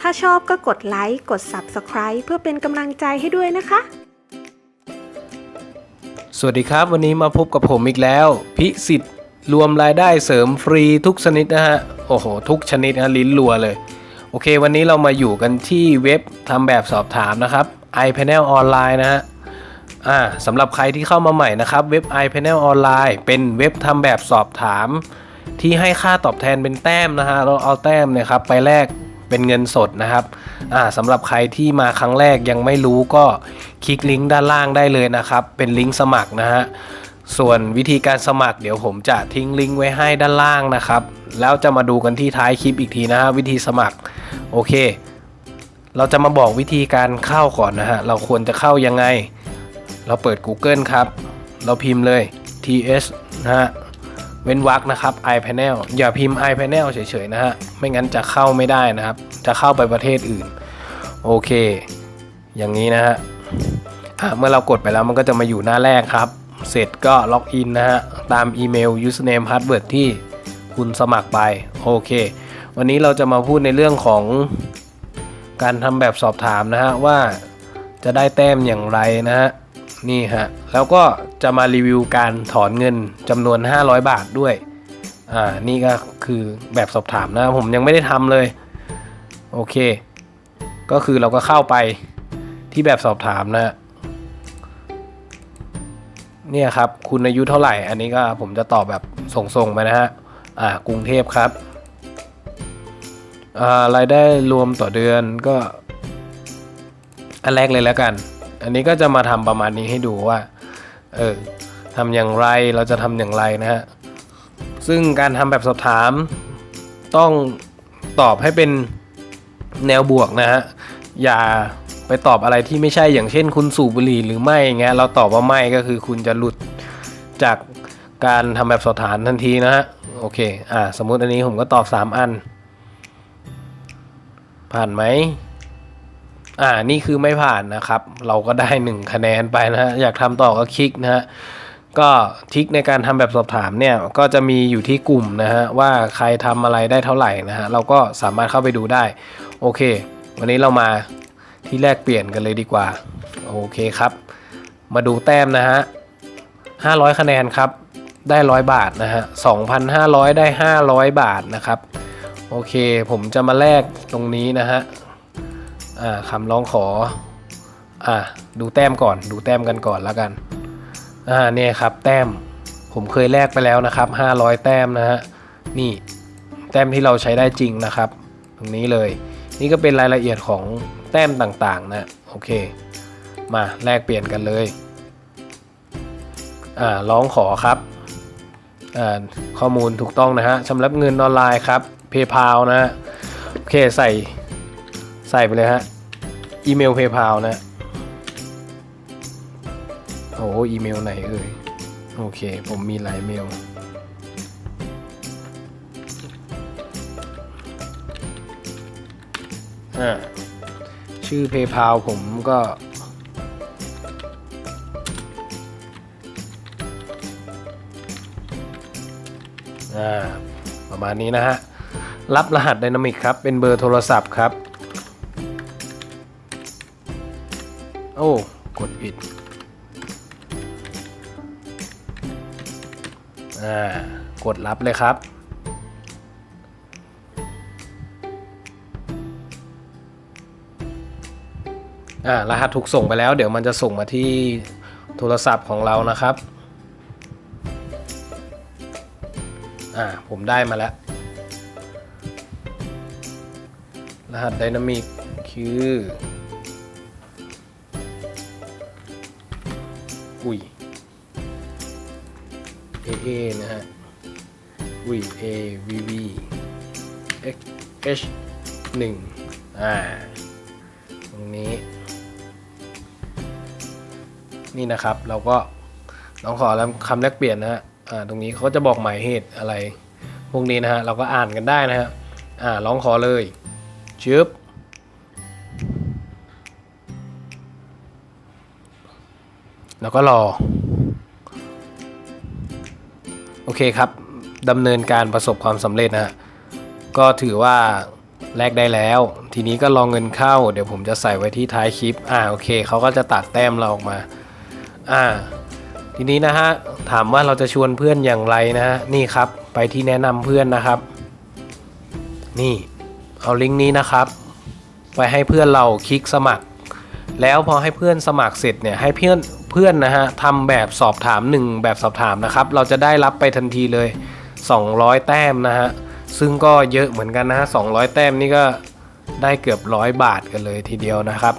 ถ้าชอบก็กดไลค์ กด Subscribe เพื่อเป็นกำลังใจให้ด้วยนะคะ สวัสดีครับ วันนี้มาพบกับผมอีกแล้ว พิสิทธิ์รวมรายได้เสริมฟรีทุกชนิดนะฮะ โอ้โห ทุกชนิดนะลิ้นรัวเลย โอเค วันนี้เรามาอยู่กันที่เว็บทำแบบสอบถามนะครับ iPanel ออนไลน์นะฮะอ่าสำหรับใครที่เข้ามาใหม่นะครับ เว็บ iPanel ออนไลน์เป็นเว็บทำแบบสอบถาม ที่ให้ค่าตอบแทนเป็นแต้มนะฮะเราเอาแต้มเนี่ยครับไปแลก เป็นเงินสดนะครับอ่าสำหรับใครที่มาครั้งแรกยังไม่รู้ก็คลิกลิงก์ด้านล่างได้เลยนะครับ เป็นลิงก์สมัครนะฮะส่วนวิธีการสมัครเดี๋ยวผมจะทิ้งลิงก์ไว้ให้ด้านล่างนะครับ แล้วจะมาดูกันที่ท้ายคลิปอีกทีนะฮะวิธีสมัครโอเค เราจะมาบอกวิธีการเข้าก่อนนะฮะเราควรจะเข้ายังไง เราเปิด Google ครับ เราพิมพ์เลย ts นะฮะ เว้นวรรคนะครับ iPanel อย่าพิมพ์ iPanel เฉยๆนะฮะ ไม่งั้นจะเข้าไม่ได้นะครับ จะเข้าไปประเทศอื่น โอเค อย่างนี้นะฮะเมื่อเรากดไปแล้วมันก็จะมาอยู่หน้าแรกครับ เสร็จก็ล็อกอินนะฮะ ตามอีเมล username password ที่คุณสมัครไป โอเค วันนี้เราจะมาพูดในเรื่องของการทำแบบสอบถามนะฮะว่าจะได้แต้มอย่างไรนะฮะ นี่ฮะ แล้วก็จะมารีวิวการถอนเงินจำนวน 500 บาทด้วย อ่า นี่ก็คือแบบสอบถามนะ ผมยังไม่ได้ทำเลย โอเค ก็คือเราก็เข้าไปที่แบบสอบถามนะเนี่ยครับ คุณอายุเท่าไหร่ อันนี้ก็ผมจะตอบแบบส่งๆไปนะฮะ อ่า กรุงเทพครับอ่ารายได้รวมต่อเดือนก็ อันแรกเลยแล้วกัน อันนี้ก็จะมาทำประมาณนี้ให้ดูว่าเออทำอย่างไรเราจะทำอย่างไรนะฮะซึ่งการทำแบบสอบถามต้องตอบให้เป็นแนวบวกนะฮะอย่าไปตอบอะไรที่ไม่ใช่อย่างเช่น คุณสูบบุหรี่หรือไม่อย่างเงี้ยเราตอบว่าไม่ก็คือคุณจะหลุดจากการทำแบบสอบถามทันทีนะฮะโอเคอ่าสมมุติอันนี้ผมก็ตอบ 3 อัน ผ่านไหม อ่านี่คือไม่ผ่านนะครับ เราก็ได้ 1 คะแนนไปนะฮะอยากทำต่อก็คลิกนะฮะก็ทิกในการทำแบบสอบถามเนี่ยก็จะมีอยู่ที่กลุ่มนะฮะว่าใครทำอะไรได้เท่าไหร่นะฮะเราก็สามารถเข้าไปดูได้ โอเค วันนี้เรามาที่แลกเปลี่ยนกันเลยดีกว่า โอเคครับ มาดูแต้มนะฮะ500 คะแนนครับ ได้ 100 บาทนะฮะ2,500 ได้ 500 บาทนะครับ โอเค ผมจะมาแลกตรงนี้นะฮะ คำร้องขออ่าดูแต้มก่อน ดูแต้มกันก่อนแล้วกันอ่าเนี่ยครับ แต้มผมเคยแลกไปแล้วนะครับ 500 แต้มนะฮะนี่แต้มที่เราใช้ได้จริงนะครับ ตรงนี้เลย นี่ก็เป็นรายละเอียดของแต้มต่างๆนะโอเค มาแลกเปลี่ยนกันเลยอ่าร้องขอครับอ่าข้อมูลถูกต้องนะฮะชำระเงินออนไลน์ครับ PayPal นะฮะโอเคใส่ ใส่ไปเลยฮะ อีเมล PayPal นะ โอ้อีเมลไหนเอ่ย โอเค ผมมีหลายเมล อ่า ชื่อ PayPal ผมก็อ่าประมาณนี้นะฮะ รับรหัสไดนามิกครับ เป็นเบอร์โทรศัพท์ครับ โอ้ กดผิด อ่า กดรับเลยครับ อ่า รหัสถูกส่งไปแล้ว เดี๋ยวมันจะส่งมาที่โทรศัพท์ของเรานะครับ อ่า ผมได้มาแล้ว รหัสไดนามิกคือ อุ้ย AA นะฮะอุ้ย A V V X H 1อ่าตรงนี้ นี่นะครับเราก็ลองขอคำแลกเปลี่ยนนะฮะอ่าตรงนี้เขาจะบอกหมายเหตุอะไร พวกนี้นะฮะเราก็อ่านกันได้นะฮะอ่าร้องขอเลยชึบ แล้วก็รอ โอเคครับดำเนินการประสบความสำเร็จนะก็ถือว่าแลกได้แล้ว ทีนี้ก็รองเงินเข้า เดี๋ยวผมจะใส่ไว้ที่ท้ายคลิป อ่าโอเคเขาก็จะตัดแต้มเราออกมา อ่า ทีนี้นะฮะถามว่าเราจะชวนเพื่อนอย่างไรนะฮะนี่ครับไปที่แนะนำเพื่อนนะครับ นี่เอาลิงก์นี้นะครับ ไปให้เพื่อนเราคลิกสมัคร แล้วพอให้เพื่อนสมัครเสร็จเนี่ยให้เพื่อน พื่อนนะฮะทำแบบสอบถามหนึ่งแบบสอบถามนะครับ เราจะได้รับไปทันทีเลย 200 แต้มนะฮะ ซึ่งก็เยอะเหมือนกันนะฮะ200 แต้มนี่ก็ได้เกือบร้อยบาทกันเลยทีเดียวนะครับ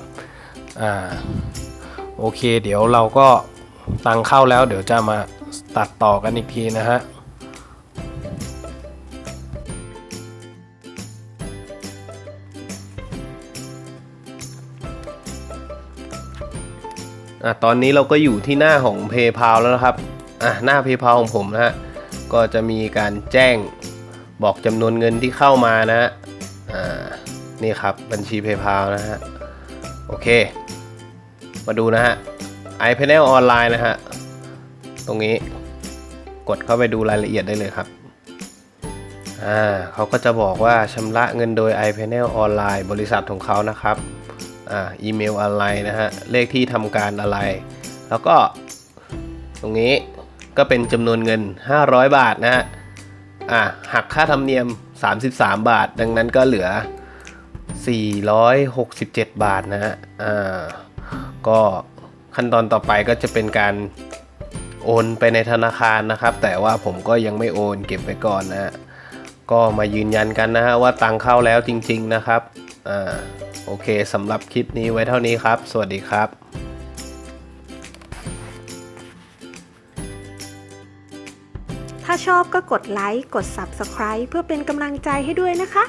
อ่า โอเค เดี๋ยวเราก็ตังเข้าแล้ว เดี๋ยวจะมาตัดต่อกันอีกทีนะฮะ อะตอนนี้เราก็อยู่ที่หน้าของ PayPal แล้วนะครับอะหน้า PayPal ของผมนะฮะก็จะมีการแจ้งบอกจำนวนเงินที่เข้ามานะฮะอ่านี่ครับบัญชี PayPal นะฮะโอเค มาดูนะฮะ iPanel ออนไลน์นะฮะตรงนี้กดเข้าไปดูรายละเอียดได้เลยครับอ่าเขาก็จะบอกว่าชำระเงินโดย iPanel ออนไลน์บริษัทของเขานะครับ อ่าอีเมลอะไรนะฮะเลขที่ทำการอะไร แล้วก็ตรงนี้ก็เป็นจำนวนเงิน 500 บาทนะฮะอ่าหักค่าธรรมเนียม 33 บาท ดังนั้นก็เหลือ 467 บาทนะฮะอ่าก็ขั้นตอนต่อไปก็จะเป็นการโอนไปในธนาคารนะครับ แต่ว่าผมก็ยังไม่โอนเก็บไว้ก่อนนะฮะก็มายืนยันกันนะฮะว่าตังเข้าแล้วจริง ๆนะครับอ่า โอเคสำหรับคลิปนี้ไว้เท่านี้ครับ สวัสดีครับถ้าชอบก็กดไลค์ กด Subscribe เพื่อเป็นกำลังใจให้ด้วยนะคะ